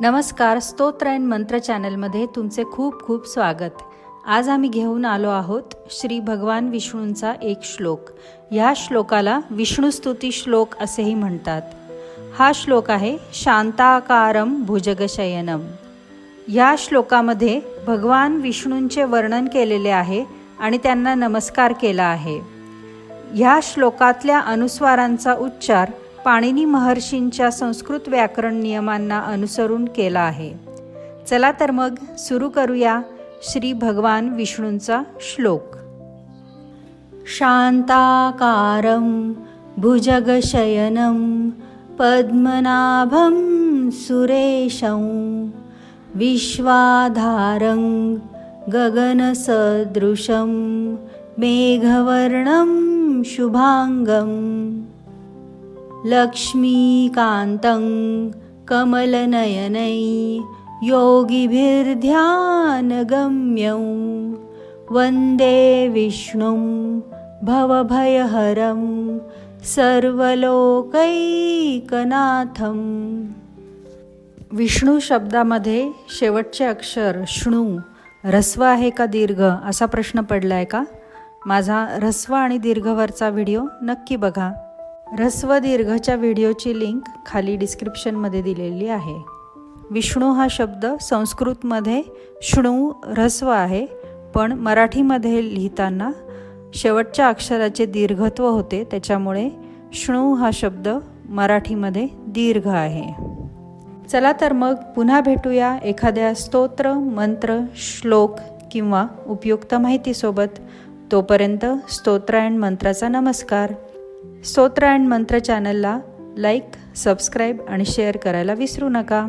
नमस्कार स्तोत्र अँड मंत्र चॅनलमध्ये तुमचे खूप खूप स्वागत. आज आम्ही घेऊन आलो आहोत श्री भगवान विष्णूंचा एक श्लोक. ह्या श्लोकाला विष्णुस्तुती श्लोक असेही म्हणतात. हा श्लोक आहे शांताकारम भुजगशयनम ह्या श्लोकामध्ये भगवान विष्णूंचे वर्णन केलेले आहे आणि त्यांना नमस्कार केला आहे. ह्या श्लोकातल्या अनुस्वारांचा उच्चार पाणिनी महर्षींच्या संस्कृत व्याकरण नियमांना अनुसरून केला आहे. चला तर मग सुरू करूया श्री भगवान विष्णूंचा श्लोक. शांताकारं भुजगशयनं पद्मनाभं सुरेशं विश्वाधारं गगनसदृशं मेघवर्णं शुभाङ्गम् लक्ष्मीकान्तं कमलनयनै योगिभिर्ध्यानगम्यं वन्दे विष्णुं भवभयहरं सर्वलोकैकनाथं विष्णू शब्दामध्ये शेवटचे अक्षर श्णू ऱ्हस्व आहे का दीर्घ असा प्रश्न पडला आहे का? माझा ह्रस्व आणि दीर्घवरचा व्हिडिओ नक्की बघा. ऱ्हस्व दीर्घच्या व्हिडिओची लिंक खाली डिस्क्रिप्शनमध्ये दिलेली आहे. विष्णू हा शब्द संस्कृतमध्ये श्णू ऱ्हस्व आहे पण मराठीमध्ये लिहिताना शेवटच्या अक्षराचे दीर्घत्व होते त्याच्यामुळे श्णू हा शब्द मराठीमध्ये दीर्घ आहे. चला तर मग पुन्हा भेटूया एखाद्या स्तोत्र मंत्र श्लोक किंवा उपयुक्त माहितीसोबत. तोपर्यंत स्तोत्र अँड मंत्राचा नमस्कार. स्तोत्र अँड मंत्र चॅनलला लाईक सबस्क्राईब आणि शेअर करायला विसरू नका.